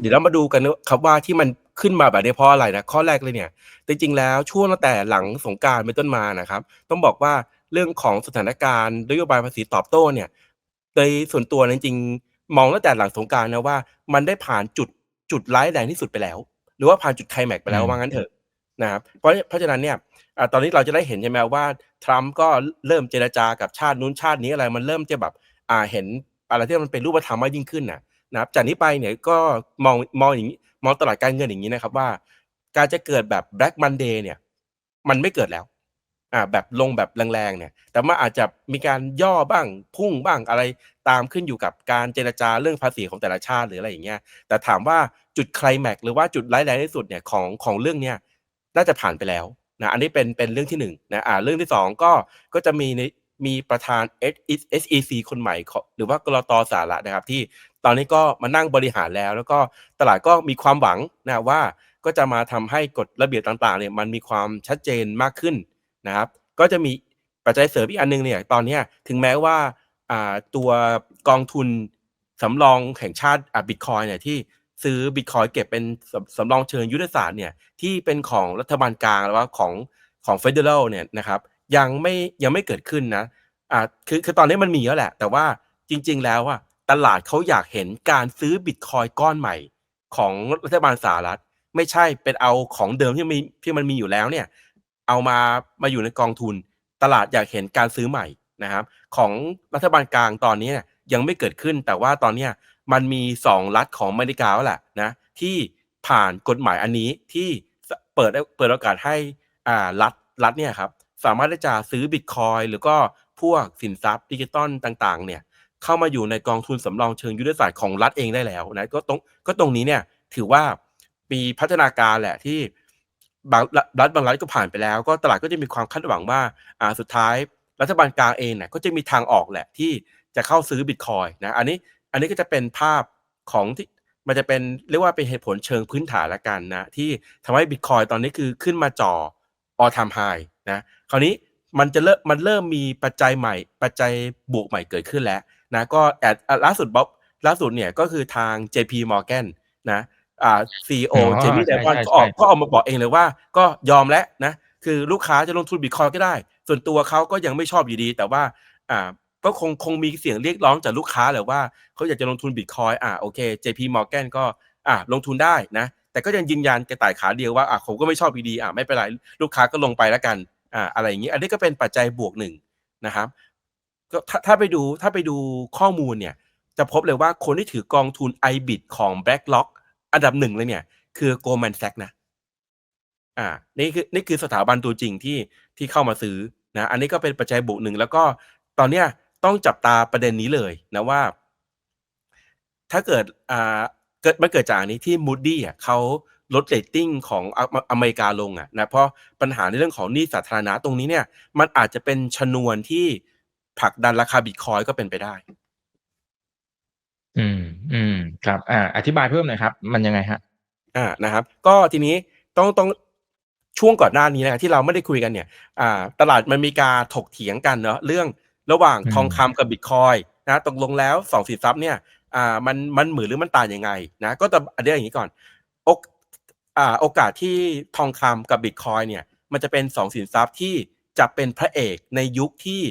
เดี๋ยวเรามาดูกันนะครับว่าที่มันขึ้นมาแบบนี้เพราะอะไรนะข้อแรกเลยเนี่ย จริงๆแล้วช่วงตั้งแต่หลังสงกรารเป็นต้นมานะครับ ต้องบอกว่าเรื่องของสถานการณ์นโยบายภาษีตอบโต้เนี่ยโดยส่วนตัวจริงๆมองตั้งแต่หลังสงกรารนะว่า มันได้ผ่านจุดจุดร้ายแรงที่สุดไปแล้ว หรือว่าผ่านจุดไคลแม็กซ์ไปแล้วอืมว่างั้นเถอะนะครับเพราะเพราะฉะนั้นเนี่ยอ่าตอนนี้เราจะได้เห็นใช่ไหมว่าทรัมป์ก็เริ่มเจรจากับชาตินู้นชาตินี้อะไรมันเริ่มจะแบบอ่าเห็นอะไรที่มันเป็นรูปธรรมมากยิ่งขึ้นน่ะ นะครับจากนี้ไปเนี่ยก็มองมองอย่างนี้มองตลาดการเงินอย่างนี้นะครับว่า การจะเกิดแบบ Black Monday เนี่ยมันไม่เกิดแล้วอ่าแบบลงแบบแรงๆเนี่ย แต่ว่าอาจจะมีการย่อบ้างพุ่งบ้างอะไรตามขึ้นอยู่กับการเจรจาเรื่องภาษีของแต่ละชาติหรืออะไรอย่างเงี้ยแต่ถามว่าจุดไคลแม็กหรือว่าจุดร้ายแรงที่สุดเนี่ยของของเรื่องเนี้ยน่าจะผ่านไปแล้วนะอันนี้เป็นเป็นเรื่องที่หนึ่งนะอ่าเรื่องที่สองก็ก็จะมีในมีประธาน SEC คนใหม่ หรือว่ากรตสหรัฐนะครับที่ ตอนนี้ก็มานั่งบริหารแล้ว แล้วก็ตลาดก็มีความหวังนะว่าก็จะมาทำให้กฎระเบียบต่างๆเนี่ยมันมีความชัดเจนมากขึ้นนะครับก็จะมีปัจจัยเสริมอีกอันหนึงเนี่ยตอนนี้ถึงแม้ว่าตัวกองทุนสำรองแห่งชาติบิตคอยเนี่ยที่ซื้อบิตคอยเก็บเป็นสำสำรองเชิงยุทธศาสตร์เนี่ยที่เป็นของรัฐบาลกลางหรือว่าของของเฟดเดอรัลเนี่ยนะครับยังไม่ยังไม่เกิดขึ้นนะอ่าคือคือตอนนี้มันมีแล้วแหละ แต่ว่าจริง ๆ แล้วอะ ตลาดเขาอยากเห็นการซื้อบิตคอยก้อนใหม่ของรัฐบาลสหรัฐ ไม่ใช่เป็นเอาของเดิมที่มีที่มันมีอยู่แล้วเนี่ย เอามามาอยู่ในกองทุน ตลาดอยากเห็นการซื้อใหม่นะครับ ของรัฐบาลกลางตอนนี้เนี่ยยังไม่เกิดขึ้น แต่ว่าตอนนี้มันมีสองรัฐของอเมริกาแล้วแหละนะที่ผ่านกฎหมายอันนี้ที่เปิดเปิดโอกาสให้อ่ารัฐรัฐเนี่ยครับสามารถที่จะซื้อบิตคอยหรือก็พวกสินทรัพย์ดิจิตอลต่างๆ เนี่ย เข้ามาอยู่ในกองทุนสำรองเชิงยุทธศาสตร์ของรัฐเองได้แล้วนะก็ตรงก็ตรงนี้เนี่ยถือว่ามีพัฒนาการแหละที่บางรัฐบางรัฐก็ผ่านไปแล้ว ก็ตลาดก็จะมีความคาดหวังว่าอ่าสุดท้ายรัฐบาลกลางเองเนี่ยก็จะมีทางออกแหละที่จะเข้าซื้อบิตคอยนะอันนี้อันนี้ก็จะเป็นภาพของที่มันจะเป็นเรียกว่าเป็นเหตุผลเชิงพื้นฐานละกันนะที่ทำให้บิตคอยตอนนี้คือขึ้นมาจ่อ all time high นะคราวนี้มันจะเริ่มมันเริ่มมีปัจจัยใหม่ ปัจจัยบวกใหม่เกิดขึ้นแล้ว นะก็แอดอะล่าสุดบ๊อบล่าสุดเนี่ยก็คือทาง JP Morgan นะอ่า CEO อ๋อเจมี่ใช่เดวอนใช่ก็ออกใช่ก็ออกมาบอกเองเลยว่า ก็ยอมแล้วนะคือลูกค้าจะลงทุนบิตคอยก็ได้ ส่วนตัวเขาก็ยังไม่ชอบอยู่ดี แต่ว่าอ่าก็คงคงมีเสียงเรียกร้องจากลูกค้าแหละว่าเขาอยากจะลงทุนบิตคอยอ่าโอเค JP Morgan ก็อ่าลงทุนได้นะ แต่ก็ยังยืนยันกระต่ายขาเดียวว่าอ่าผมก็ไม่ชอบอยู่ดีอ่าไม่เป็นไรลูกค้าก็ลงไปแล้วกันอ่าอะไรอย่างนี้ อันนี้ก็เป็นปัจจัยบวกหนึ่งนะครับ ก็ถ้าถ้าไปดูถ้าไปดูข้อมูลเนี่ย จะพบเลยว่าคนที่ถือกองทุน iBit ของ BlackRock อันดับหนึ่งเลยเนี่ย คือ Goldman Sachs นะ อ่า นี่คือนี่คือสถาบันตัวจริงที่ที่เข้ามาซื้อนะ อันนี้ก็เป็นปัจจัยบวกหนึ่ง แล้วก็ตอนเนี้ยต้องจับตาประเด็นนี้เลยนะว่า ถ้าเกิดอ่าเกิดมันเกิดจากนี้ที่ Moody อะเขาลดเรตติ้งของอเมริกาลงอะนะเพราะปัญหาในเรื่องของหนี้สาธารณะตรงนี้เนี่ย มันอาจจะเป็นชนวนที่ ผลักดันราคาบิตคอยก็เป็นไปได้ อืม อืม ครับ อ่า อธิบายเพิ่มหน่อยครับ มันยังไงฮะ อ่า นะครับ ก็ทีนี้ต้องต้องช่วงก่อนหน้านี้นะครับที่เราไม่ได้คุยกันเนี่ย อ่า ตลาดมันมีการถกเถียงกันเนาะเรื่องระหว่างอืมทองคำกับบิตคอยนะตกลงแล้วสองสินทรัพย์เนี่ย อ่า มันมันเหมือนหรือมันต่างยังไง นะ ก็จะอันเดียวอย่างนี้ก่อนโอกอ่า โอกาสที่ทองคำกับบิตคอยเนี่ย มันจะเป็นสองสินทรัพย์ที่จะเป็นพระเอกในยุคที่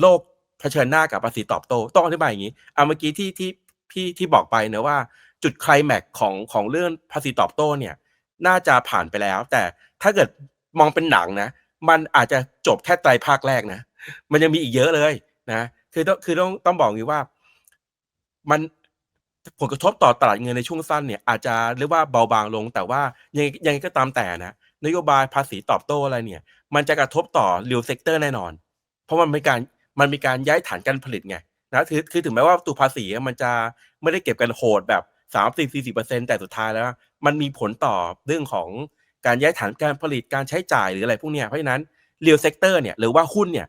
โลกเผชิญหน้ากับภาษีตอบโต้ต้องอธิบายอย่างนี้อ่าเมื่อกี้ที่ที่พี่ที่บอกไปเนะว่า จุดไคลแม็กของของเรื่องภาษีตอบโต้เนี่ย น่าจะผ่านไปแล้ว แต่ถ้าเกิดมองเป็นหนังนะ มันอาจจะจบแค่ไตรภาคแรกนะ มันยังมีอีกเยอะเลยนะคือต้องคือต้องต้องบอกอย่างนี้ว่า มันผลกระทบต่อตลาดเงินในช่วงสั้นเนี่ย อาจจะเรียกว่าเบาบางลง แต่ว่ายังยังไงก็ตามแต่นะนโยบายภาษีตอบโต้อะไรเนี่ย มันจะกระทบต่อ real sector แน่นอน เพราะมันมีการ มันมีการย้ายฐานการผลิตไงนะคือคือถึงแม้ว่าตัวภาษีมันจะไม่ได้เก็บกันโหดแบบสามสิบสี่สิบเปอร์เซ็นแต่สุดท้ายแล้ว มันมีผลต่อเรื่องของการย้ายฐานการผลิตการใช้จ่ายหรืออะไรพวกเนี้ยเพราะฉะนั้น real sector เนี่ยหรือว่าหุ้นเนี่ย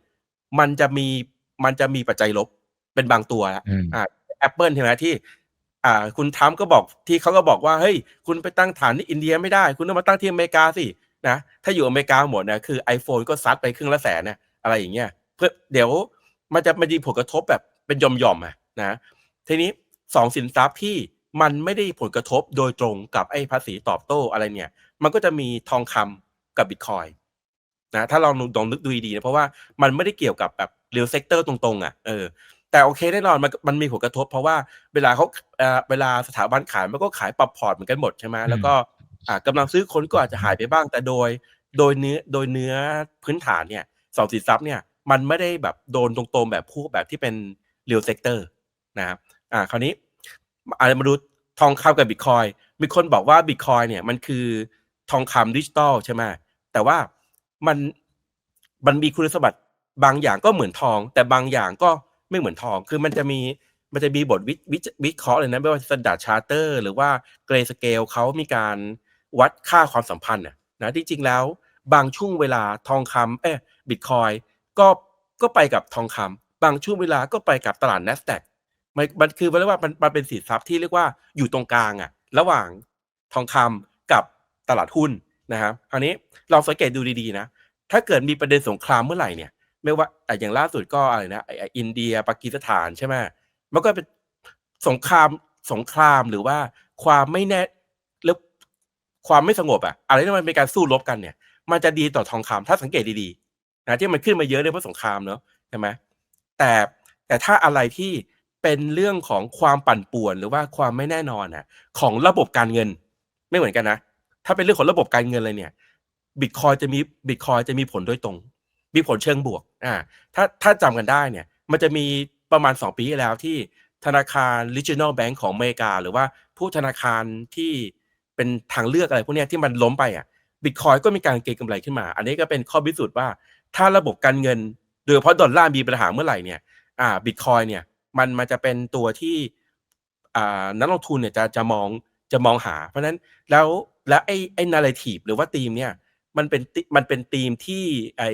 มันจะมีมันจะมีปัจจัยลบเป็นบางตัวละอืมอ่า Apple ใช่ไหมที่ อ่า คุณทรัมป์ก็บอกที่เขาก็บอกว่าเฮ้ยคุณไปตั้งฐานที่อินเดียไม่ได้ คุณต้องมาตั้งที่อเมริกาสินะถ้าอยู่อเมริกาหมดนะคือ iPhone ก็ซัดไปครึ่งละแสนนะอะไรอย่างเงี้ยเพื่อเดี๋ยว มันจะมันมีผลกระทบแบบเป็นหย่อมๆอะนะทีนี้สองสินทรัพย์ที่มันไม่ได้ผลกระทบโดยตรงกับไอ้ภาษีตอบโต้อะไรเนี่ย มันก็จะมีทองคำกับบิตคอยนะถ้าลองลองนึกดูดีๆนะเพราะว่ามันไม่ได้เกี่ยวกับแบบเรียลเซกเตอร์ตรงๆอะเออแต่โอเคแน่นอนมันมันมีผลกระทบ เพราะว่าเวลาเขาเอ่อเวลาสถาบันขายมันก็ขายปรับพอร์ตเหมือนกันหมดใช่ไหมแล้วก็อ่ากำลังซื้อคนก็อาจจะหายไปบ้างแต่โดย โดยเนื้อโดยเนื้อพื้นฐานเนี่ยสองสินทรัพย์เนี่ย มันไม่ได้แบบโดนตรงๆแบบพวกแบบที่เป็นเรียลเซกเตอร์นะครับอ่าคราวนี้อาจจะมาดูทองคำกับบิตคอยมีคนบอกว่าบิตคอยเนี่ยมันคือทองคำดิจิตอลใช่ไหมแต่ว่ามันมันมีคุณสมบัติบางอย่างก็เหมือนทอง แต่บางอย่างก็ไม่เหมือนทอง คือมันจะมีมันจะมีบทวิวิวิเคราะห์เลยนะไม่ว่าสแตนดาร์ดชาร์เตอร์หรือว่าเกรสเกลเขามีการวัดค่าความสัมพันธ์น่ะนะที่จริงแล้ว บางช่วงเวลาทองคำเอ้บิตคอย ก็ก็ไปกับทองคำบางช่วงเวลาก็ไปกับตลาด NASDAQ มันมันคือเรียกว่ามันมันเป็นสินทรัพย์ที่เรียกว่าอยู่ตรงกลางอะระหว่างทองคำกับตลาดหุ้นนะครับคราวนี้เราสังเกตดูดีๆนะ ถ้าเกิดมีประเด็นสงครามเมื่อไหร่เนี่ย ไม่ว่าอย่างล่าสุดก็อะไรนะอินเดียปากีสถานใช่ไหมมันก็เป็นสงครามสงครามหรือว่าความไม่แน่แล้วความไม่สงบอะอะไรที่มันเป็นการสู้รบกันเนี่ย มันจะดีต่อทองคำถ้าสังเกตดีๆ นะที่มันขึ้นมาเยอะเนี่ยเพราะสงครามเนอะใช่ไหมแต่แต่ถ้าอะไรที่เป็นเรื่องของความปั่นป่วนหรือว่าความไม่แน่นอนอะของระบบการเงินไม่เหมือนกันนะ ถ้าเป็นเรื่องของระบบการเงินเลยเนี่ยบิตคอยจะมีบิตคอยจะมีผลโดยตรง มีผลเชิงบวกอ่าถ้าถ้าจำกันได้เนี่ย มันจะมีประมาณ 2 ปีที่แล้วที่ธนาคาร regional bank ของอเมริกา หรือว่าผู้ธนาคารที่เป็นทางเลือกอะไรพวกนี้ที่มันล้มไปอะบิตคอยก็มีการเก็งกำไรขึ้นมา อันนี้ก็เป็นข้อพิสูจน์ว่า ถ้าระบบการเงิน โดยเฉพาะดอลลาร์มีปัญหาเมื่อไหร่เนี่ยอ่าบิตคอยเนี่ยมันมันจะเป็นตัวที่อ่านักลงทุนเนี่ยจะจะมองจะมองหา เพราะฉะนั้นแล้วแล้วไอ้ไอ้นาร์ทีฟหรือว่าธีมเนี่ยมันเป็นติมันเป็นธีมที่ไอ้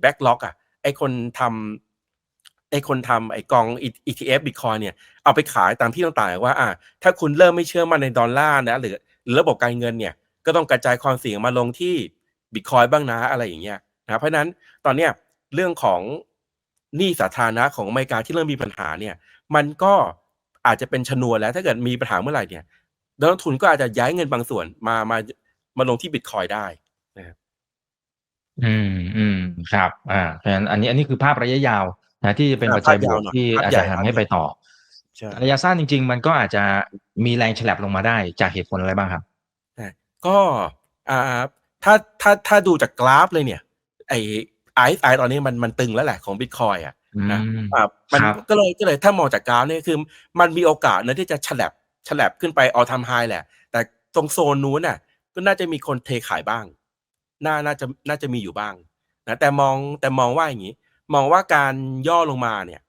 แบ็กล็อกอะไอ้คนทำไอ้คนทำไอ้กอง ETF Bitcoin เนี่ยเอาไปขายตามที่ต่างๆว่าอ่าถ้าคุณเริ่มไม่เชื่อมั่นในดอลลาร์นะหรือหรือระบบการเงินเนี่ยก็ต้องกระจายความเสี่ยงมาลงที่ Bitcoin บ้างนะอะไรอย่างเงี้ย นะเพราะฉะนั้นตอนเนี้ยเรื่องของหนี้สาธารณะของอเมริกาที่เริ่มมีปัญหาเนี่ย มันก็อาจจะเป็นชนวนแล้วถ้าเกิดมีปัญหาเมื่อไหร่เนี่ยนักลงทุนก็อาจจะย้ายเงินบางส่วนมามามาลงที่ Bitcoin ได้อืมอืมครับ อ่าเพราะฉะนั้นอันนี้อันนี้คือภาพระยะยาวนะที่จะเป็นอ่าปัจจัยภาพบยาววกหน่อยที่ภาพอาจใหญ่จะภาพทำให้ใหญ่ไปต่อใช่ระยะสั้นจริง ๆ มันก็อาจจะมีแรงฉลับลงมาได้จากเหตุผลอะไรบ้างครับใช่ก็อ่าถ้าถ้าถ้าดูจากกราฟเลยเนี่ย ไอไอไอตอนนี้มันมันตึงแล้วแหละของบิตคอยอะอืนะมอ่ามันครับก็เลยก็เลยถ้ามองจากกราฟเนี่ยคือ มันมีโอกาสนะที่จะฉลับฉลับขึ้นไปออท m มไฮแหละ แต่ตรงโซนนู้นน่ะ ก็น่าจะมีคนเทขายบ้าง น่าน่าจะน่าจะมีอยู่บ้างนะแต่มองแต่มองว่าอย่างนี้ มองว่าการย่อลงมาเนี่ย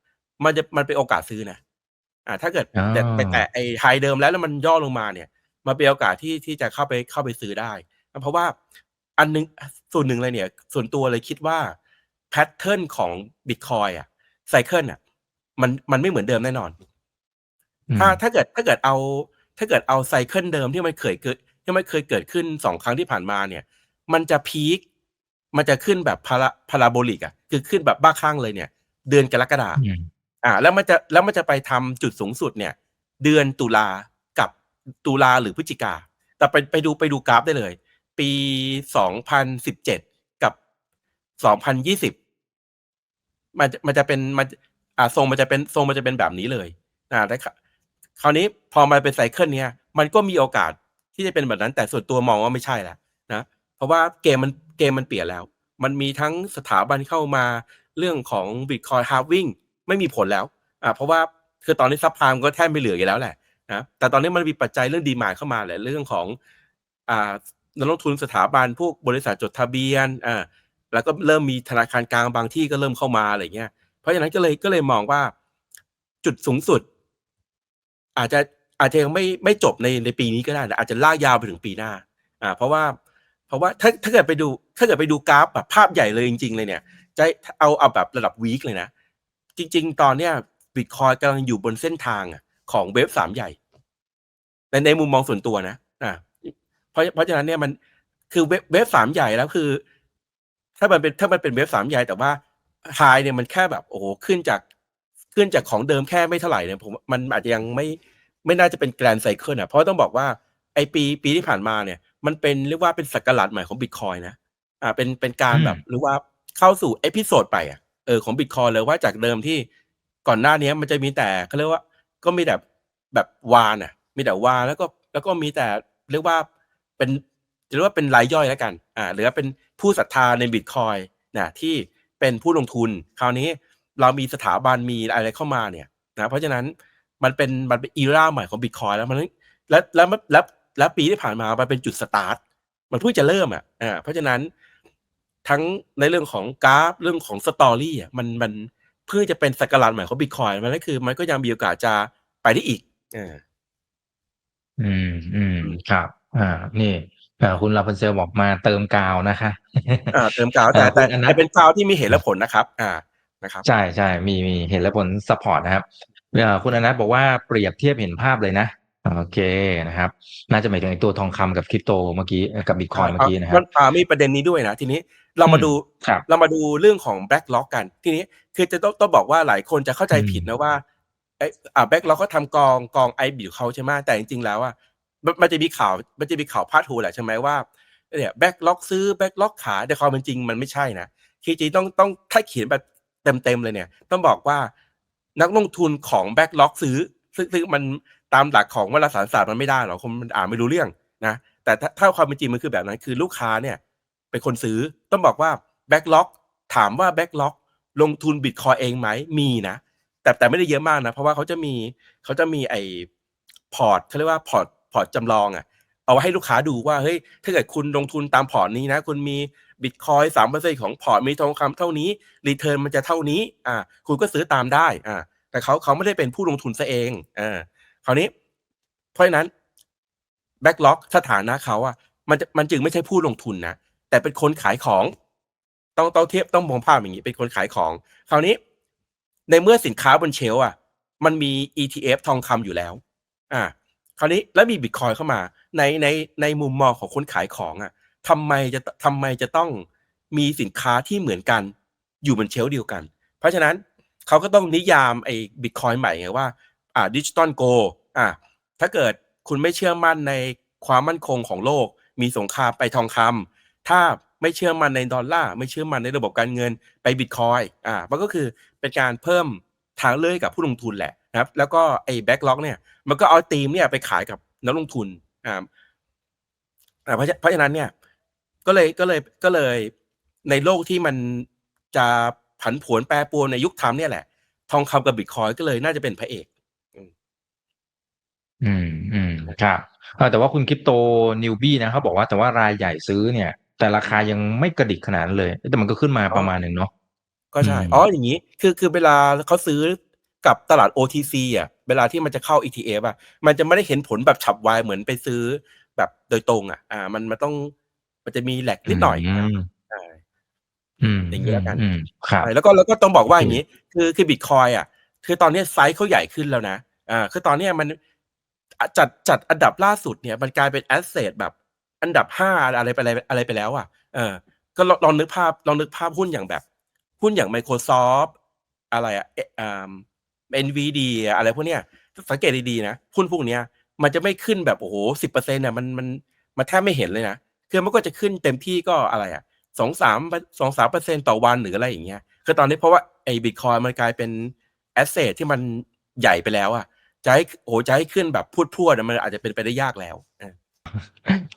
มันจะมันเป็นโอกาสซื้อนะอ่า ถ้าเกิดอ๋อแต่ไปแตะไอ้ไฮเดิมแล้วแล้วมันย่อลงมาเนี่ย มันเป็นโอกาสที่ที่จะเข้าไปเข้าไปซื้อได้ เพราะว่า อันหนึงส่วนหนึ่งเลยเนี่ย ส่วนตัวเลยคิดว่าแพทเทิร์นของบิตคอยอะไซเคิลอะ มันมันไม่เหมือนเดิมแน่นอนอืมถ้าถ้าเกิดถ้าเกิดเอา ถ้าเกิดเอาไซเคิลเดิมที่มันเคยเกิดที่มันเคยเกิดขึ้นสองครั้งที่ผ่านมาเนี่ย มันจะพีคมันจะขึ้นแบบพาราพาราโบลิกอะ คือขึ้นแบบบ้าคลั่งเลยเนี่ย เดือนกรกฎาอืมอ่า แล้วมันจะแล้วมันจะไปทำจุดสูงสุดเนี่ย เดือนตุลากับตุลาหรือพฤศจิกาแต่ไปไปดูไปดูกราฟได้เลย ปีสองพันสิบเจ็ดกับสองพันยี่สิบมันจะมันจะเป็นมันอ่าทรงมันจะเป็นทรงมันจะเป็นแบบนี้เลยอ่าได้ครับคราวนี้พอมาเป็นไซเคิลเนี้ยมันก็มีโอกาสที่จะเป็นแบบนั้นแต่ส่วนตัวมองว่าไม่ใช่แล้วนะเพราะว่าเกมมันเกมมันเปลี่ยนแล้ว มันมีทั้งสถาบันเข้ามาเรื่องของ Bitcoin halving ไม่มีผลแล้วอ่าเพราะว่าคือตอนนี้ซับพลามก็แทบไม่เหลืออยู่แล้วแหละนะแต่ตอนนี้มันมีปัจจัยเรื่องดีมานเข้ามาแหละเรื่องของอ่า นักลงทุนสถาบันพวกบริษัทจดทะเบียนอ่าแล้วก็เริ่มมีธนาคารกลางบางที่ก็เริ่มเข้ามาอะไรเงี้ย เพราะฉะนั้นก็เลยก็เลยมองว่าจุดสูงสุด อาจจะอาจจะยังไม่ไม่จบในในปีนี้ก็ได้นะอาจจะลากยาวไปถึงปีหน้า อ่า เพราะว่า เพราะว่าถ้าถ้าเกิดไปดู ถ้าเกิดไปดูกราฟแบบภาพใหญ่เลยจริง ๆ เลยเนี่ย จะเอาเอาแบบระดับวีคเลยนะ จริง ๆ ตอนเนี้ยบิตคอยกำลังอยู่บนเส้นทางของเวฟสามใหญ่ในในมุมมองส่วนตัวนะ อ่า เพราะเพราะฉะนั้นเนี่ยมันคือเวฟเวฟสามใหญ่แล้วคือ ถ้ามันเป็นถ้ามันเป็นเวฟสามใหญ่แต่ว่าไฮเนี่ยมันแค่แบบโอ้โหขึ้นจากขึ้นจากของเดิมแค่ไม่เท่าไหร่เนี่ยผมมันอาจจะยังไม่ไม่น่าจะเป็นแกรนไซเคิลอะเพราะต้องบอกว่าไอปีปีที่ผ่านมาเนี่ย มันเป็นเรียกว่าเป็นสักราชใหม่ของบิตคอยนะอ่าเป็นเป็นการแบบหรือว่าเข้าสู่เอพิโซดไปอะเออของบิตคอยเลยว่าจากเดิมที่ก่อนหน้านี้มันจะมีแต่เขาเรียกว่าก็มีแต่แบบวานอะ มีแต่วานแล้วก็แล้วก็มีแต่เรียกว่า เป็นจะเรียกว่าเป็นรายย่อยแล้วกันอ่าหรือว่าเป็นผู้ศรัทธาในบิตคอยนะที่เป็นผู้ลงทุน คราวนี้เรามีสถาบันมีอะไรเข้ามาเนี่ยนะเพราะฉะนั้นมันเป็นมันเป็นอีราใหม่ของบิตคอยแล้วมันแล้วแล้วแล้วแล้วปีที่ผ่านมามันเป็นจุดสตาร์ทมันเพิ่งจะเริ่มอะอ่าเพราะฉะนั้นทั้งในเรื่องของกราฟเรื่องของสตอรี่อะมันมันเพื่อจะเป็นสกราชใหม่ของบิตคอยมันก็คือ มันก็ยังมีโอกาสจะไปได้อีกอ่าอืมอืมครับ อ่า นี่อ่าคุณลาพันเซลบอกมาเติมกาวนะคะอ่าเติมกาวแต่อ่าแต่คุณอนัทแต่เป็นกาวที่มีเหตุและผลนะครับ อ่านะครับใช่ใช่มีมีเห็นและผลสปอร์ตนะครับเอ่อคุณอนัทบอกว่าเปรียบเทียบเห็นภาพเลยนะโอเคนะครับ น่าจะหมายถึงไอ้ตัวทองคำกับคริปโตเมื่อกี้เอ่อกับบิตคอยเมื่อกี้นะคมัรับนอ่ามีประเด็นนี้ด้วยนะ ทีนี้เรามาดูครับเรามาดูเรื่องของแบ็กล็อกกัน ทีนี้คือจะต้องต้องบอกว่าหลายคนจะเข้าใจผิดนะว่าไอ้อ่าแบ็กล็อกเขาทำกองกองไอบิเขาใช่ไหมแต่จริงๆแล้วอะ มันจะมีข่าวมันจะมีข่าวพาดหัวแหละใช่ไหมว่าเนี่ยแบ็กล็อกซื้อแบ็กล็อกขายแต่ความเป็นจริงมันไม่ใช่นะคือจริงต้องต้องถ้าเขียนแบบเต็มๆเลยเนี่ย ต้องบอกว่านักลงทุนของแบ็กล็อกซื้อซึ่งซึ่งมันตามหลักของวารสารศาสตร์มันไม่ได้หรอกคนมันอ่านไม่รู้เรื่องนะแต่ถ้าความเป็นจริงมันคือแบบนั้น คือลูกค้าเนี่ยเป็นคนซื้อต้องบอกว่าแบ็กล็อกถามว่าแบ็กล็อกลงทุนบิตคอยเองไหมมีนะแต่แต่ไม่ได้เยอะมากนะ เพราะว่าเขาจะมีเขาจะมีไอ้พอร์ตเขาเรียกว่าพอร์ต พอร์ตจำลองอะ่ะเอาไว้ให้ลูกค้าดูว่าเฮ้ยถ้าเกิดคุณลงทุนตามพอร์ตนี้นะ คุณมีบิตคอยสามเปอร์เซ็นของพอร์ตมีทองคำเท่านี้รีเทิร์นมันจะเท่านี้อ่าคุณก็ซื้อตามได้อ่าแต่เขาเขาไม่ได้เป็นผู้ลงทุนซะเองอ่าคราวนี้ เพราะฉะนั้นแบ็กล็อกสถานะเขาอะมันจะมันจึงไม่ใช่ผู้ลงทุนนะแต่เป็นคนขายของ ต้องต้องเทียบต้องมองภาพอย่างนี้เป็นคนขายของ คราวนี้ ในเมื่อสินค้าบนเชล์อะ มันมี ETF ทองคำอยู่แล้ว อ่า คราวนี้แล้วมีบิตคอยเข้ามา ในในในมุมมองของคนขายของอะทำไมจะทำไมจะต้องมีสินค้าที่เหมือนกัน อยู่บนเชลเดียวกัน เพราะฉะนั้นเขาก็ต้องนิยามไอ้บิตคอยใหม่ไงว่าอ่าดิจิตอลโกอ่าถ้าเกิดคุณไม่เชื่อมั่นในความมั่นคงของโลก มีสงครามไปทองคำถ้าไม่เชื่อมั่นในดอลลาร์ไม่เชื่อมั่นในระบบการเงินไปบิตคอยอ่ามันก็คือเป็นการเพิ่มทางเลือกให้กับผู้ลงทุนแหละ นะครับ แล้วก็ไอ้แบ็กล็อกเนี่ย มันก็เอาธีมเนี่ยไปขายกับนักลงทุนอ่าอ่าเพราะฉะเพราะฉะนั้นเนี่ย ก็เลยก็เลยก็เลยในโลกที่มันจะผันผวนแปรปรวนในยุคทรัมป์เนี่ยแหละ ทองคำกับบิตคอยก็เลยน่าจะเป็นพระเอก อืมอืมครับเอ่อแต่ว่าคุณคริปโตนิวบี้นะเขาบอกว่าแต่ว่ารายใหญ่ซื้อเนี่ย แต่ราคายังไม่กระดิกขนาดนั้นเลย แต่มันก็ขึ้นมาประมาณหนึ่งเนาะก็ใช่อืมอ๋ออย่างนี้ คือคือเวลาเขาซื้อ กับตลาด OTC อะเวลาที่มันจะเข้า ETF อะมันจะไม่ได้เห็นผลแบบฉับไวเหมือนไปซื้อแบบโดยตรง อะ อ่า มันมันต้องมันจะมีแหลกนิดหน่อยอืมใช่อืมอย่างนี้แล้วกันอืมครับใช่แล้วก็แล้วก็ต้องบอกว่าโอเคอย่างนี้ คือคือบิตคอยอะ คือตอนนี้ไซส์เขาใหญ่ขึ้นแล้วนะอ่าคือตอนเนี้ยมันอะจัดจัดอันดับล่าสุดเนี่ย มันกลายเป็นแอสเซทแบบ อันดับห้าอะไรไปอะไรอะไรไปแล้ว อะ เออ ก็ลองลองนึกภาพลองนึกภาพหุ้นอย่างแบบ หุ้นอย่าง Microsoft อะไรอะเออ่า NVIDIA อะไรพวกเนี้ยสังเกตดีๆนะหุ้นพวกเนี้ยมันจะไม่ขึ้นแบบโอ้โหสิบเปอร์เซ็นต์เนี่ยมันมันมันแทบไม่เห็นเลยนะคือมันก็จะขึ้นเต็มที่ก็อะไรอะสองสามสองสามเปอร์เซ็นต่อวันหรืออะไรอย่างเงี้ยคือตอนนี้เพราะว่าไอ้บิตคอยมันกลายเป็นแอสเซทที่มันใหญ่ไปแล้วอะจะให้โอ้โหจะให้ขึ้นแบบพูดพรวดๆอะมันอาจจะเป็นไปได้ยากแล้วเออ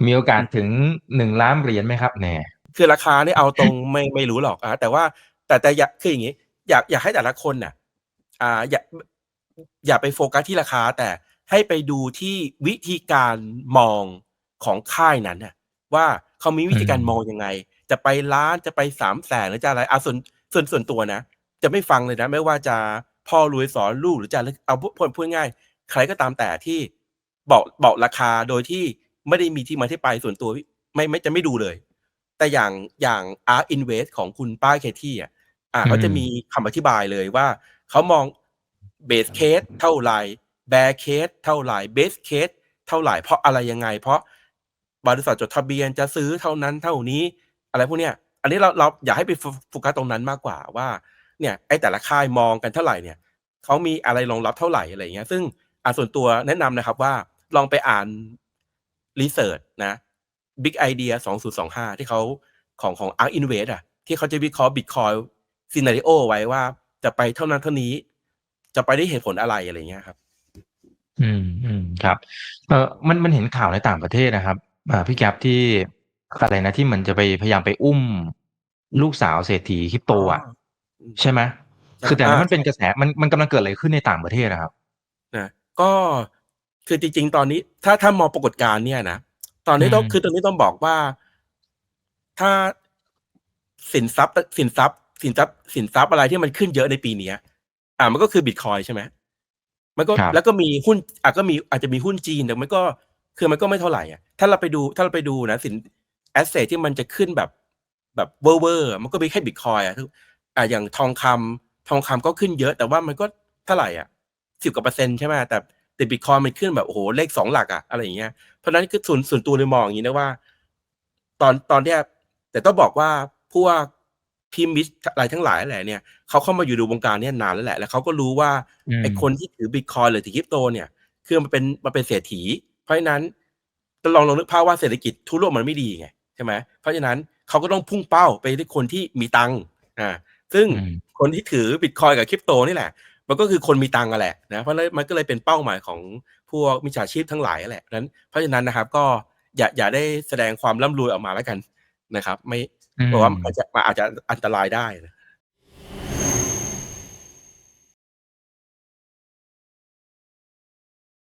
มีโอกาสถึงหนึ่งล้านเหรียญไหมครับแน่คือราคานี่เอาตรงไม่ไม่รู้หรอกอะแต่ว่าแต่แต่อยากคืออย่างนี้ อยากอยากให้แต่ละคนน่ะ อ่าอย่าอย่าไปโฟกัสที่ราคา แต่ให้ไปดูที่วิธีการมองของค่ายนั้นน่ะ ว่าเขามีวิธีการอืมมองยังไง จะไปล้านจะไปสามแสนหรือจะอะไรอะส่วนส่วนส่วนตัวนะ จะไม่ฟังเลยนะ ไม่ว่าจะพ่อรวยสอนลูกหรือจะเอาพูดพูดง่าย ใครก็ตามแต่ที่บอกบอกราคาโดยที่ไม่ได้มีที่มาที่ไปส่วนตัวไม่ไม่จะไม่ดูเลย แต่อย่างอย่าง Ark Invest ของคุณป้าเคที่อะอ่าอืมเขาจะมีคำอธิบายเลยว่า เขามองเบสเคสเท่าไหร่แบร์เคสเท่าไหร่เบสเคสเท่าไหร่เพราะอะไรยังไง เพราะบริษัทจดทะเบียนจะซื้อเท่านั้นเท่านี้ อะไรพวกเนี้ย อันนี้เราเราอยากให้ไปโฟโฟกัสตรงนั้นมากกว่าว่าเนี่ยไอ้แต่ละค่ายมองกันเท่าไหร่เนี่ยเขามีอะไรรองรับเท่าไหร่อะไรอย่างเงี้ย ซึ่งอ่าส่วนตัวแนะนำนะครับว่าลองไปอ่านรีเสิร์ชนะ Big Idea 2025 ที่เขาของของ Ark Invest อะที่เขาจะวิเคราะห์ Bitcoin scenario ไว้ว่า จะไปเท่านั้นเท่านี้ จะไปได้เหตุผลอะไรอะไรเงี้ยครับ อืมอืมครับ เออมันมันเห็นข่าวในต่างประเทศนะครับอ่าพี่แก๊ปที่อะไรนะที่มันจะไปพยายามไปอุ้ม ลูกสาวเศรษฐีคริปโตอะอืมใช่ไหมคือแต่นั้นอ่ามันเป็นกระแสมันมันกำลังเกิดอะไรขึ้นในต่างประเทศนะครับนะก็คือจริงๆ ตอนนี้ ถ้าถ้ามองปรากฏการณ์เนี่ยนะตอนนี้ต้องอืมคือตอนนี้ต้องบอกว่าถ้าสินทรัพย์สินทรัพย์ สินทรัพย์สินทรัพย์อะไรที่มันขึ้นเยอะในปีเนี้ย อ่ามันก็คือบิตคอยใช่ไหมมันก็ครับแล้วก็มีหุ้นอะก็มีอาจจะมีหุ้นจีนแต่มันก็คือมันก็ไม่เท่าไหร่อะถ้าเราไปดูถ้าเราไปดูนะสินแอสเซทที่มันจะขึ้นแบบแบบเวอร์เวอร์มันก็มีแค่บิตคอยอะทุกอ่าอย่างทองคำทองคำก็ขึ้นเยอะ แต่ว่ามันก็เท่าไหร่อะสิบกว่าเปอร์เซ็นต์ใช่ไหมแต่แต่บิตคอยมันขึ้นแบบโอ้โหเลขสองหลักอะอะไรอย่างเงี้ยเพราะฉะนั้นคือส่วนส่วนตัวเลยมองอย่างนี้นะว่า ตอนตอนเนี้ยแต่ต้องบอกว่าพวก พิมพ์มิสอะไรทั้งหลายแหละเนี่ยเขาเข้ามาอยู่ในวงการเนี้ยนานแล้วแหละ แล้วเขาก็รู้ว่าอืมไอ้คนที่ถือบิตคอยหรือถือคริปโตเนี่ยคือมันเป็นมันเป็นเศรษฐี เพราะฉะนั้นลองลองนึกภาพว่าเศรษฐกิจทั่วโลกมันไม่ดีไงใช่ไหมเพราะฉะนั้นเขาก็ต้องพุ่งเป้าไปที่คนที่มีตังค์อ่าซึ่งอืมคนที่ถือบิตคอยกับคริปโตนี่แหละ มันก็คือคนมีตังค์กันแหละนะเพราะฉะนั้นมันก็เลยเป็นเป้าหมายของพวกมิจฉาชีพทั้งหลายแหละนั้นเพราะฉะนั้นนะครับก็อย่าอย่าได้แสดงความร่ำรวยออกมาแล้วกันนะครับ ไม่อืม เพราะว่ามันอาจจะมันอาจจะอันตรายได้นะ